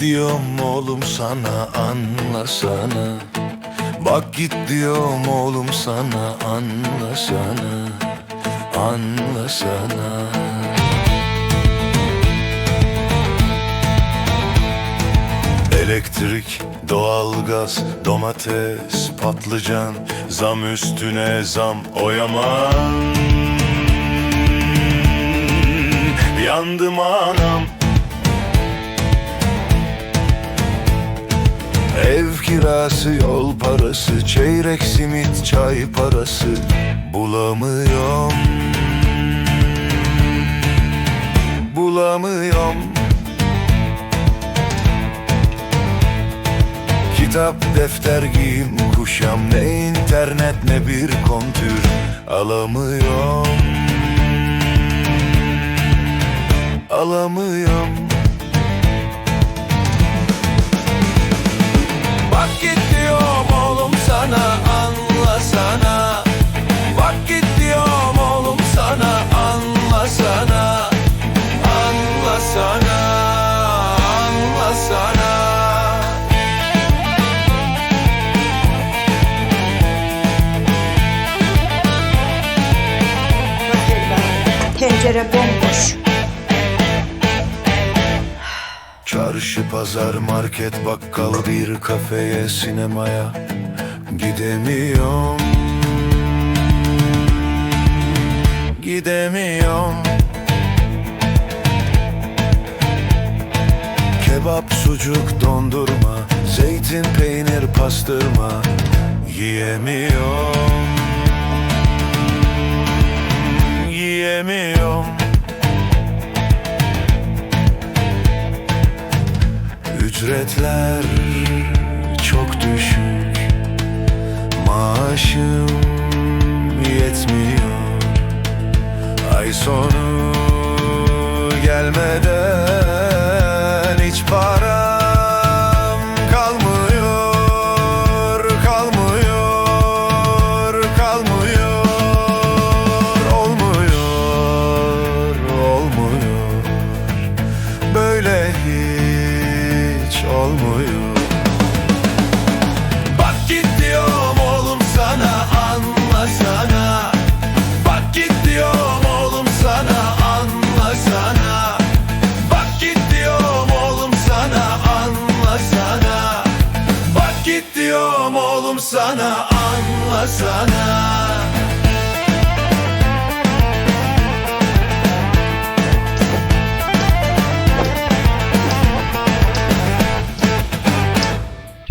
diyorum oğlum sana anlasana. Bak git diyorum oğlum sana anlasana Anlasana. Elektrik, doğalgaz, domates, patlıcan Zam üstüne zam oyaman. Yandım anam Ev kirası, yol parası, çeyrek simit, çay parası. Bulamıyorum. Bulamıyorum. Kitap, defter, giyim, kuşam Ne internet ne bir kontür. Alamıyorum. Alamıyorum Bak git oğlum sana anlasana Bak git oğlum sana anlasana Anlasana Anlasana Tencere bomboş. Çarşı, pazar, market, bakkal, bir kafeye, sinemaya Gidemiyorum. Gidemiyorum. Kebap, sucuk, dondurma Zeytin, peynir, pastırma Yiyemiyorum. Yiyemiyorum Ücretler çok düşük Maaşım yetmiyor. Ay sonu gelmeden olmuyor. Bak git oğlum sana anlasana Bak git oğlum sana anlasana Bak git oğlum sana anlasana Bak git oğlum sana anlasana